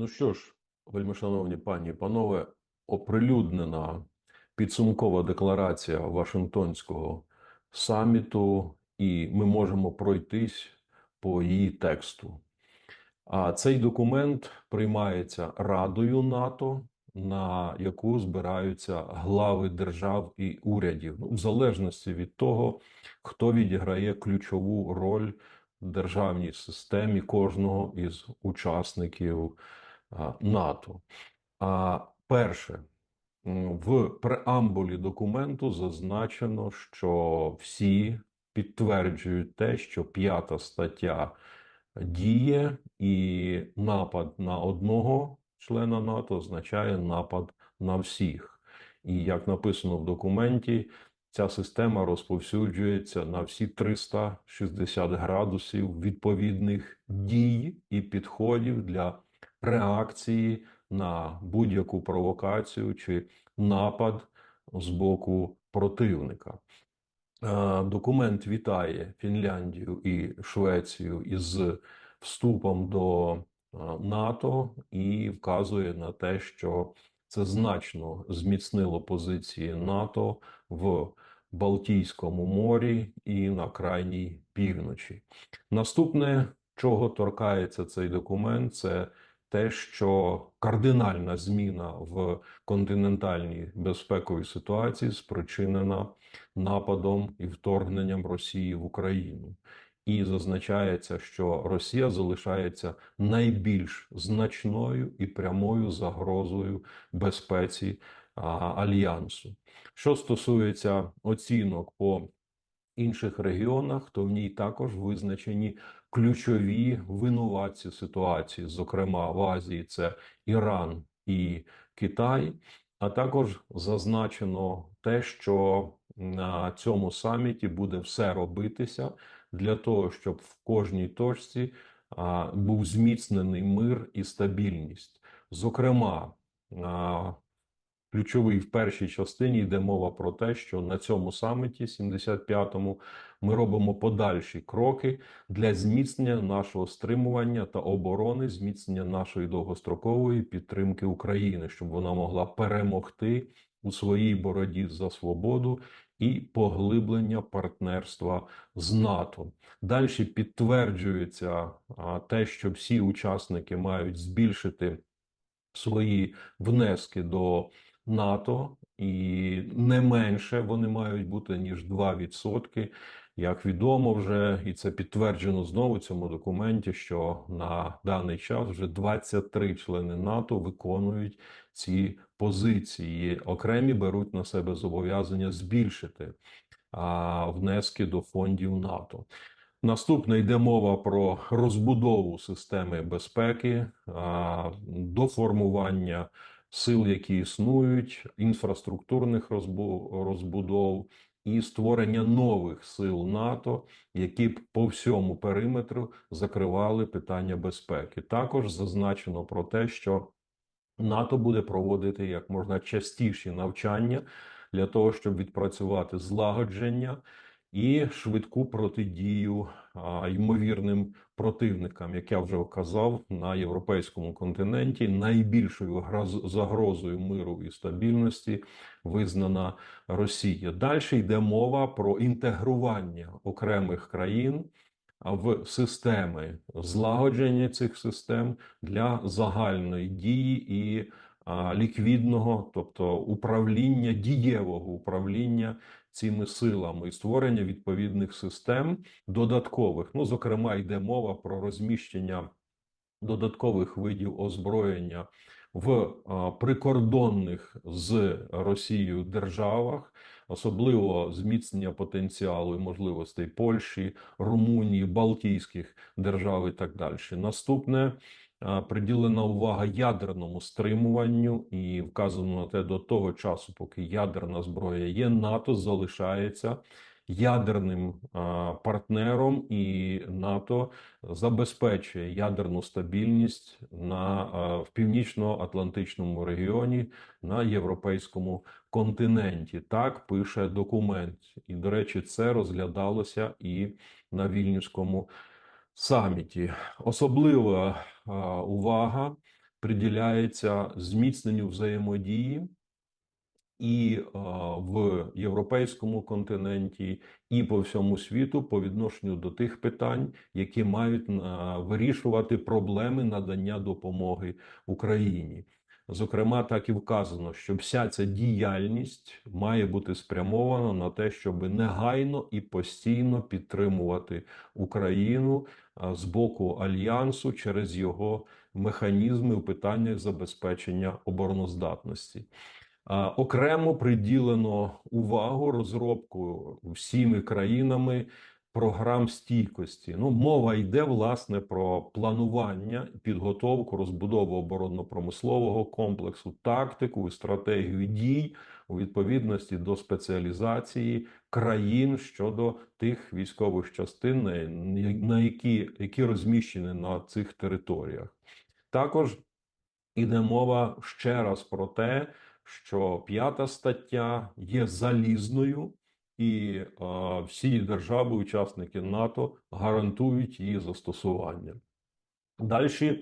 Ну що ж, вельмишановні пані і панове, оприлюднена підсумкова декларація Вашингтонського саміту, і ми можемо пройтись по її тексту. А цей документ приймається Радою НАТО, на яку збираються глави держав і урядів, ну, в залежності від того, хто відіграє ключову роль в державній системі кожного із учасників НАТО. А перше, в преамбулі документу зазначено, що всі підтверджують те, що п'ята стаття діє, і напад на одного члена НАТО означає напад на всіх. І як написано в документі, ця система розповсюджується на всі 360 градусів відповідних дій і підходів для реакції на будь-яку провокацію чи напад з боку противника. Е, Документ вітає Фінляндію і Швецію із вступом до е, НАТО і вказує на те, що це значно зміцнило позиції НАТО в Балтійському морі і на крайній півночі. Наступне, чого торкається цей документ, це те, що кардинальна зміна в континентальній безпековій ситуації спричинена нападом і вторгненням Росії в Україну. І зазначається, що Росія залишається найбільш значною і прямою загрозою безпеці а, альянсу. Що стосується оцінок по інших регіонах, то в ній також визначені ключові винуватці ситуації, зокрема в Азії, це Іран і Китай. А також зазначено те, що на цьому саміті буде все робитися для того, щоб в кожній точці був зміцнений мир і стабільність. Зокрема, ключовий в першій частині йде мова про те, що на цьому саміті, 75-му, ми робимо подальші кроки для зміцнення нашого стримування та оборони, зміцнення нашої довгострокової підтримки України, щоб вона могла перемогти у своїй боротьбі за свободу і поглиблення партнерства з НАТО. Далі підтверджується те, що всі учасники мають збільшити свої внески до НАТО, і не менше вони мають бути ніж 2%. Як відомо вже, і це підтверджено знову в цьому документі, що на даний час вже 23 члени НАТО виконують ці позиції. Окремі беруть на себе зобов'язання збільшити а, внески до фондів НАТО. Наступне йде мова про розбудову системи безпеки, а, до формування сил, які існують, інфраструктурних розбу- розбудов і створення нових сил НАТО, які б по всьому периметру закривали питання безпеки. Також зазначено про те, що НАТО буде проводити як можна частіші навчання для того, щоб відпрацювати злагодження і швидку протидію ймовірним противникам, як я вже казав, на європейському континенті найбільшою загрозою миру і стабільності визнана Росія. Далі йде мова про інтегрування окремих країн в системи злагодження цих систем для загальної дії і ліквідного, тобто управління дієвого управління цими силами і створення відповідних систем додаткових. Ну, зокрема, йде мова про розміщення додаткових видів озброєння в прикордонних з Росією державах, особливо зміцнення потенціалу і можливостей Польщі, Румунії, Балтійських держав і так далі. Наступне приділена увага ядерному стримуванню і вказано на те до того часу, поки ядерна зброя є, НАТО залишається ядерним а, партнером, і НАТО забезпечує ядерну стабільність на а, в північно-атлантичному регіоні на європейському континенті. Так пише документ, і до речі, це розглядалося і на вільнюському саміті. Особлива увага приділяється зміцненню взаємодії і в європейському континенті, і по всьому світу по відношенню до тих питань, які мають вирішувати проблеми надання допомоги Україні. Зокрема, так і вказано, що вся ця діяльність має бути спрямована на те, щоб негайно і постійно підтримувати Україну з боку альянсу через його механізми у питаннях забезпечення обороноздатності. Окремо приділено увагу розробку всіми країнами програм стійкості. Ну, мова йде власне про планування, підготовку, розбудову оборонно-промислового комплексу, тактику і стратегію дій у відповідності до спеціалізації країн щодо тих військових частин, на- які, які розміщені на цих територіях. Також іде мова ще раз про те, що п'ята стаття є залізною, і е, всі держави-учасники НАТО гарантують її застосування. Далі е,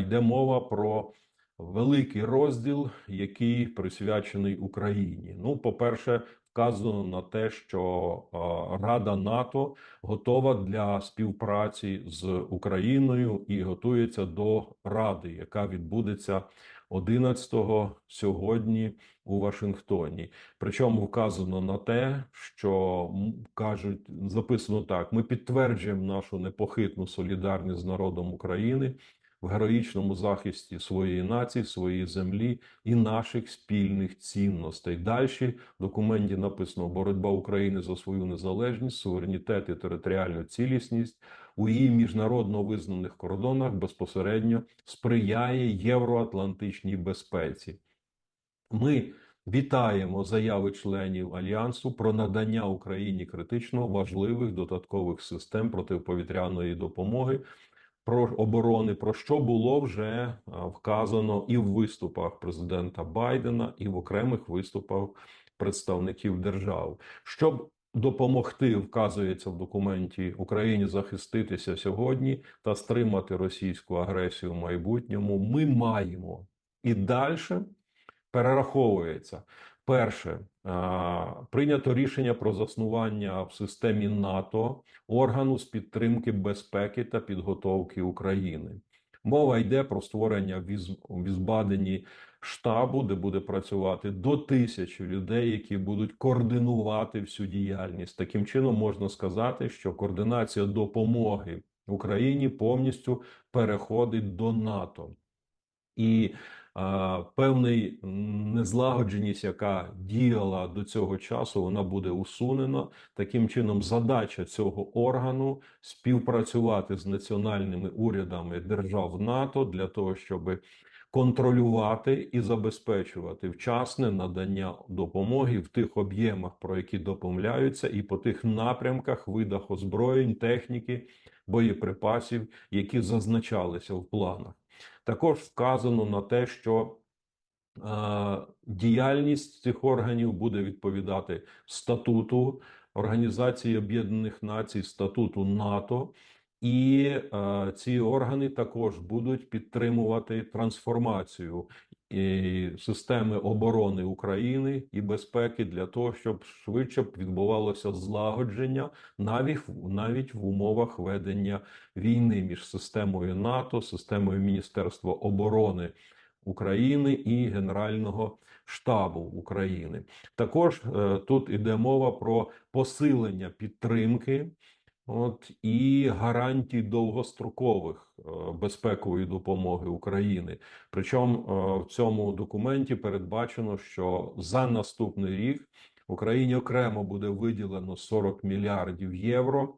йде мова про великий розділ, який присвячений Україні. Ну, по-перше, вказано на те, що е, Рада НАТО готова для співпраці з Україною і готується до Ради, яка відбудеться 11-го сьогодні у Вашингтоні. Причому вказано на те, що кажуть, записано так: ми підтверджуємо нашу непохитну солідарність з народом України в героїчному захисті своєї нації, своєї землі і наших спільних цінностей. Далі в документі написано боротьба України за свою незалежність, суверенітет і територіальну цілісність у її міжнародно визнаних кордонах безпосередньо сприяє євроатлантичній безпеці. Ми вітаємо заяви членів альянсу про надання Україні критично важливих додаткових систем протиповітряної допомоги про оборони, про що було вже вказано і в виступах президента Байдена, і в окремих виступах представників держав, щоб допомогти, вказується в документі Україні захиститися сьогодні та стримати російську агресію в майбутньому. Ми маємо і далі перераховується. Перше, прийнято рішення про заснування в системі НАТО органу з підтримки безпеки та підготовки України. Мова йде про створення віз, Візбадені штабу, де буде працювати до тисячі людей, які будуть координувати всю діяльність. Таким чином можна сказати, що координація допомоги Україні повністю переходить до НАТО. І певний незлагодженість, яка діяла до цього часу, вона буде усунена. Таким чином, задача цього органу співпрацювати з національними урядами держав НАТО для того, щоб контролювати і забезпечувати вчасне надання допомоги в тих об'ємах, про які допомляються, і по тих напрямках, видах озброєнь, техніки, боєприпасів, які зазначалися в планах. Також вказано на те, що е, діяльність цих органів буде відповідати статуту Організації Об'єднаних Націй, статуту НАТО, і е, ці органи також будуть підтримувати трансформацію і системи оборони України і безпеки для того, щоб швидше відбувалося злагодження навіть навіть в умовах ведення війни між системою НАТО, системою Міністерства оборони України і Генерального штабу України. Також е, тут іде мова про посилення підтримки. От і гарантій довгострокових е, безпекової допомоги України. Причому е, в цьому документі передбачено, що за наступний рік Україні окремо буде виділено 40 мільярдів євро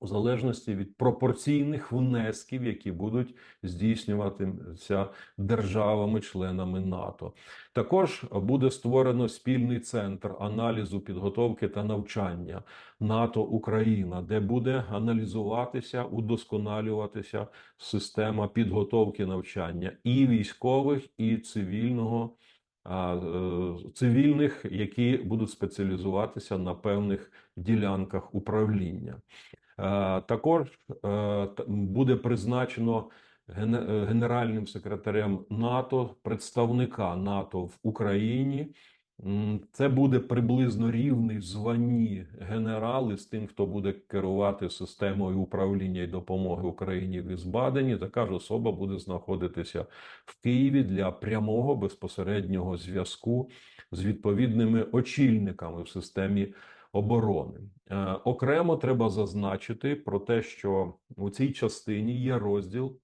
у залежності від пропорційних внесків, які будуть здійснюватися державами-членами НАТО. Також буде створено спільний центр аналізу підготовки та навчання НАТО Україна, де буде аналізуватися, удосконалюватися система підготовки навчання і військових, і цивільного. е, Цивільних, які будуть спеціалізуватися на певних ділянках управління. Е, Також е, буде призначено е, генеральним секретарем НАТО, представника НАТО в Україні. Це буде приблизно рівний в званні генерали з тим, хто буде керувати системою управління і допомоги Україні в Ізбадені. Така ж особа буде знаходитися в Києві для прямого безпосереднього зв'язку з відповідними очільниками в системі оборони. Е, Окремо треба зазначити про те, що у цій частині є розділ,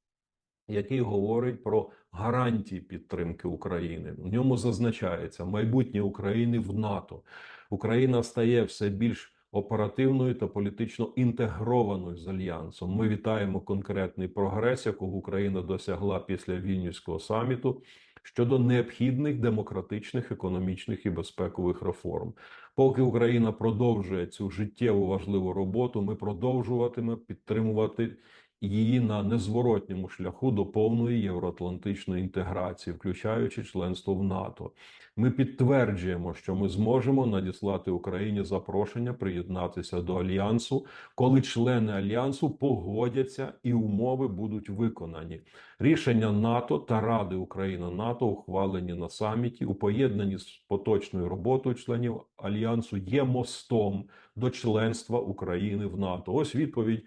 який говорить про гарантії підтримки України. У ньому зазначається майбутнє України в НАТО. Україна стає все більш оперативною та політично інтегрованою з альянсом. Ми вітаємо конкретний прогрес, якого Україна досягла після вільнюського саміту щодо необхідних демократичних, економічних і безпекових реформ. Поки Україна продовжує цю життєво важливу роботу, ми продовжуватиме підтримувати її на незворотньому шляху до повної євроатлантичної інтеграції, включаючи членство в НАТО. Ми підтверджуємо, що ми зможемо надіслати Україні запрошення приєднатися до альянсу, коли члени альянсу погодяться і умови будуть виконані. Рішення НАТО та Ради Україна НАТО, ухвалені на саміті, у поєднанні з поточною роботою членів альянсу, є мостом до членства України в НАТО. Ось відповідь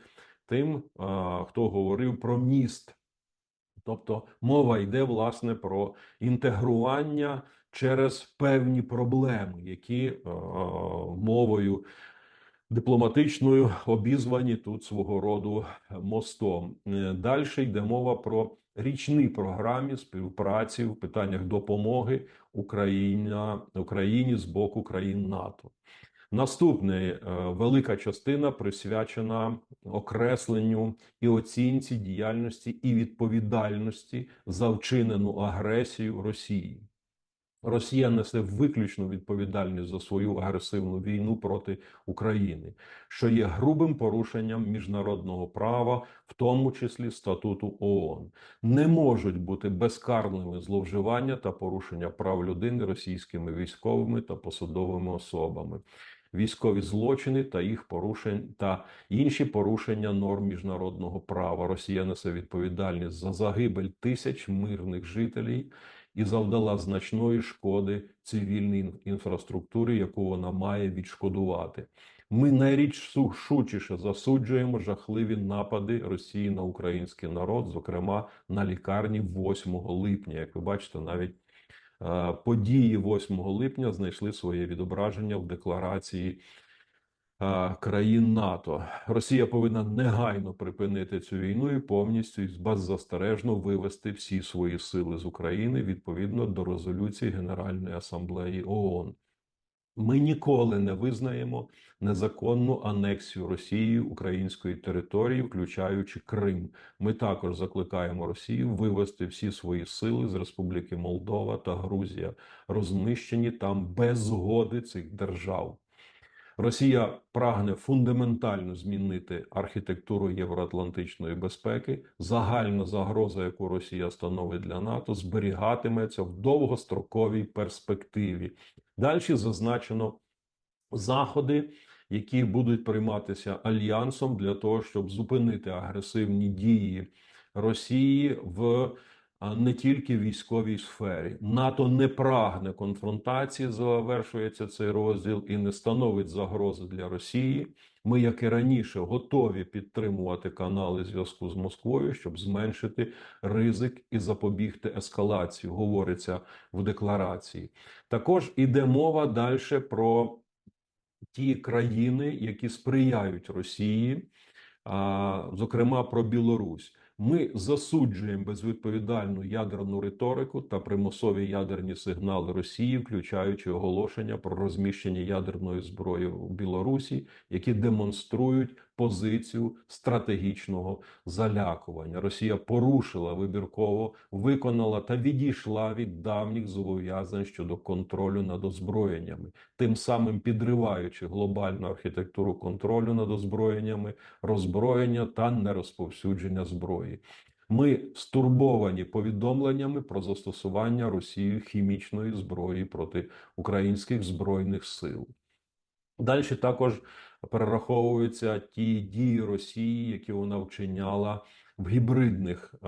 тим, хто говорив про міст. Тобто мова йде власне про інтегрування через певні проблеми, які е, мовою дипломатичною обізвані тут свого роду мостом. Далі йде мова про річні програмі співпраці в питаннях допомоги Україна, Україні з боку країн НАТО. Наступне е, велика частина присвячена окресленню і оцінці діяльності і відповідальності за вчинену агресію Росії. Росія несе виключну відповідальність за свою агресивну війну проти України, що є грубим порушенням міжнародного права, в тому числі статуту ООН. Не можуть бути безкарними зловживання та порушення прав людини російськими військовими та посадовими особами. Військові злочини та їх порушень та інші порушення норм міжнародного права. Росія несе відповідальність за загибель тисяч мирних жителів і завдала значної шкоди цивільній інфраструктурі, яку вона має відшкодувати. Ми найрішучіше засуджуємо жахливі напади Росії на український народ, зокрема на лікарні 8 липня. Як ви бачите, навіть події 8 липня знайшли своє відображення в декларації е, країн НАТО. Росія повинна негайно припинити цю війну і повністю і беззастережно вивести всі свої сили з України відповідно до резолюції Генеральної асамблеї ООН. Ми ніколи не визнаємо незаконну анексію Росії української території, включаючи Крим. Ми також закликаємо Росію вивести всі свої сили з Республіки Молдова та Грузія, рознищені там без згоди цих держав. Росія прагне фундаментально змінити архітектуру євроатлантичної безпеки. Загальна загроза, яку Росія становить для НАТО, зберігатиметься в довгостроковій перспективі. Далі зазначено заходи, які будуть прийматися альянсом для того, щоб зупинити агресивні дії Росії в не тільки в військовій сфері. НАТО не прагне конфронтації, завершується цей розділ і не становить загрози для Росії. Ми, як і раніше, готові підтримувати канали зв'язку з Москвою, щоб зменшити ризик і запобігти ескалації, говориться в декларації. Також іде мова далі про ті країни, які сприяють Росії, зокрема про Білорусь. Ми засуджуємо безвідповідальну ядерну риторику та примусові ядерні сигнали Росії, включаючи оголошення про розміщення ядерної зброї у Білорусі, які демонструють позицію стратегічного залякування. Росія порушила вибірково, виконала та відійшла від давніх зобов'язань щодо контролю над озброєннями, тим самим підриваючи глобальну архітектуру контролю над озброєннями, роззброєння та нерозповсюдження зброї. Ми стурбовані повідомленнями про застосування Росією хімічної зброї проти українських збройних сил. Далі також перераховуються ті дії Росії, які вона вчиняла в гібридних е,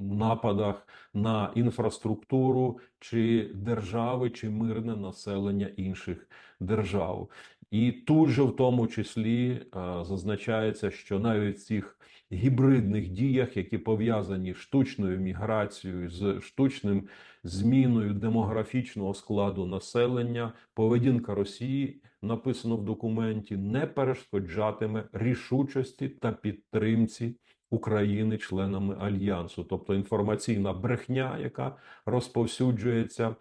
нападах на інфраструктуру чи держави, чи мирне населення інших держав. І тут же, в тому числі, е, зазначається, що навіть в цих гібридних діях, які пов'язані з штучною міграцією, з штучним зміною демографічного складу населення, поведінка Росії написано в документі, не перешкоджатиме рішучості та підтримці України членами альянсу, тобто інформаційна брехня, яка розповсюджується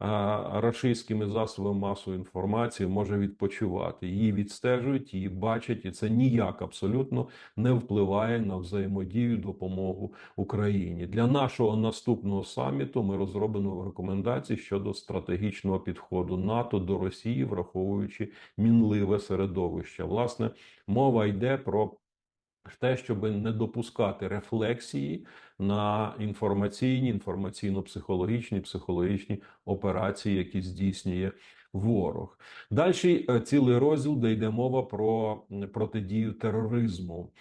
рашистськими засобами масової інформації, може відпочивати. Її відстежують, її бачать, і це ніяк абсолютно не впливає на взаємодію допомогу Україні. Для нашого наступного саміту ми розробимо рекомендації щодо стратегічного підходу НАТО до Росії, враховуючи мінливе середовище. Власне, мова йде про те, щоб не допускати рефлексії на інформаційні, інформаційно-психологічні, психологічні операції, які здійснює ворог. Далі е, цілий розділ, де йде мова про протидію тероризму.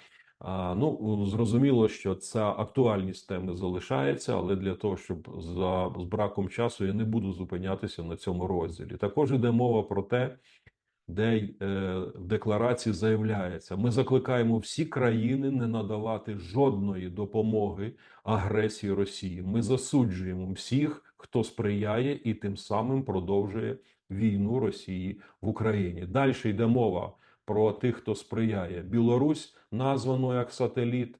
Ну, зрозуміло, що ця актуальність теми залишається, але для того, щоб за з браком часу я не буду зупинятися на цьому розділі. Також йде мова про те, де е, в декларації заявляється: ми закликаємо всі країни не надавати жодної допомоги агресії Росії. Ми засуджуємо всіх, хто сприяє і тим самим продовжує війну Росії в Україні. Далі йде мова про тих, хто сприяє. Білорусь названо як сателіт.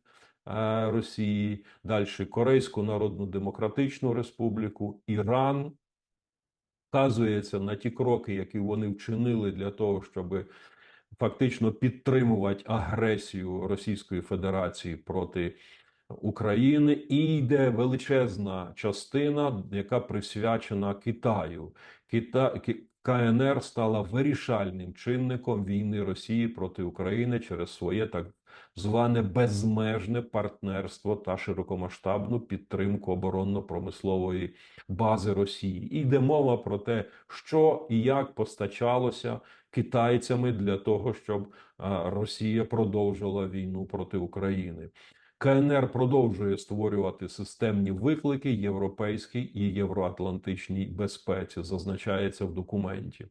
е, Росії, далі Корейську Народну Демократичну Республіку, Іран, вказується на ті кроки, які вони вчинили для того, щоб фактично підтримувати агресію Російської Федерації проти України, і йде величезна частина, яка присвячена Китаю. Кита... КНР стала вирішальним чинником війни Росії проти України через своє так зване безмежне партнерство та широкомасштабну підтримку оборонно-промислової бази Росії. І йде мова про те, що і як постачалося китайцями для того, щоб Росія продовжила війну проти України. КНР продовжує створювати системні виклики європейській і євроатлантичній безпеці, зазначається в документі.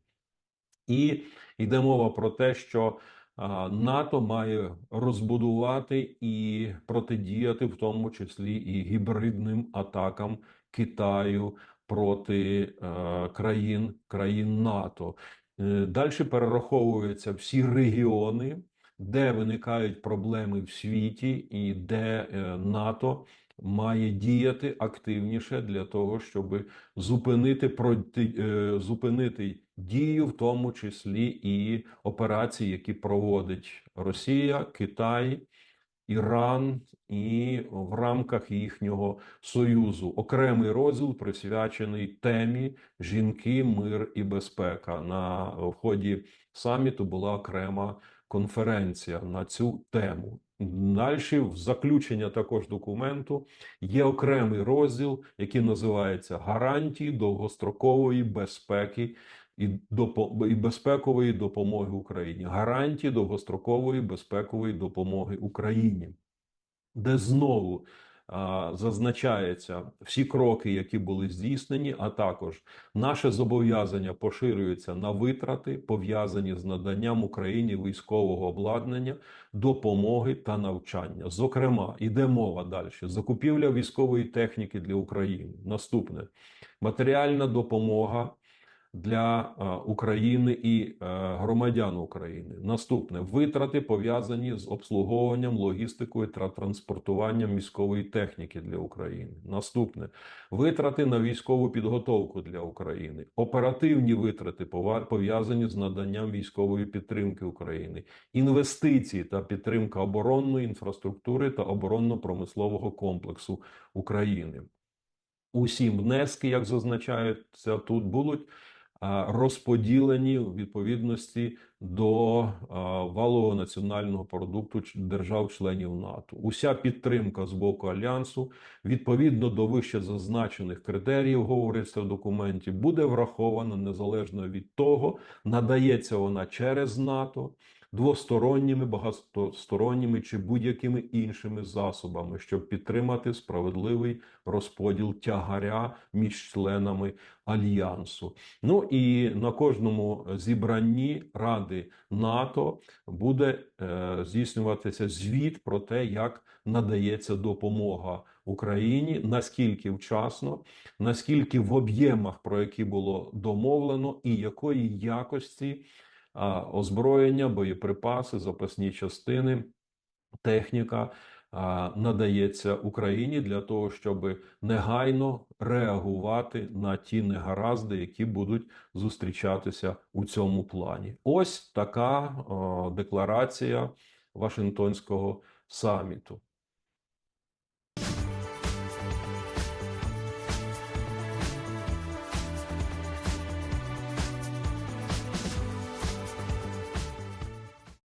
І йде мова про те, що НАТО має розбудувати і протидіяти, в тому числі і гібридним атакам Китаю проти е, країн, країн НАТО. Далі перераховуються всі регіони, де виникають проблеми в світі, і де е, НАТО має діяти активніше для того, щоб зупинити проти, е, зупинити дію, в тому числі і операції, які проводить Росія, Китай, Іран, і в рамках їхнього союзу окремий розділ присвячений темі жінки, мир і безпека. На в ході саміту була окрема конференція на цю тему. Далі, в заключення також документу, є окремий розділ, який називається гарантії довгострокової безпеки і, і безпекової допомоги Україні. Гарантії довгострокової безпекової допомоги Україні, де знову а, зазначається всі кроки, які були здійснені, а також наше зобов'язання поширюється на витрати, пов'язані з наданням Україні військового обладнання, допомоги та навчання. Зокрема, іде мова далі: закупівля військової техніки для України. Наступне матеріальна допомога для е, України і е, громадян України. Наступне витрати пов'язані з обслуговуванням, логістикою та транспортуванням військової техніки для України. Наступне витрати на військову підготовку для України, оперативні витрати пов'язані з наданням військової підтримки України, інвестиції та підтримка оборонної інфраструктури та оборонно-промислового комплексу України. Усі внески, як зазначається тут, будуть розподілені у відповідності до валового національного продукту держав-членів НАТО. Уся підтримка з боку альянсу відповідно до вище зазначених критеріїв, говориться в документі, буде врахована незалежно від того, надається вона через НАТО, двосторонніми, багатосторонніми чи будь-якими іншими засобами, щоб підтримати справедливий розподіл тягаря між членами альянсу. Ну і на кожному зібранні Ради НАТО буде е, здійснюватися звіт про те, як надається допомога Україні, наскільки вчасно, наскільки в об'ємах, про які було домовлено, і якої якості озброєння, боєприпаси, запасні частини, техніка надається Україні для того, щоб негайно реагувати на ті негаразди, які будуть зустрічатися у цьому плані. Ось така декларація Вашингтонського саміту.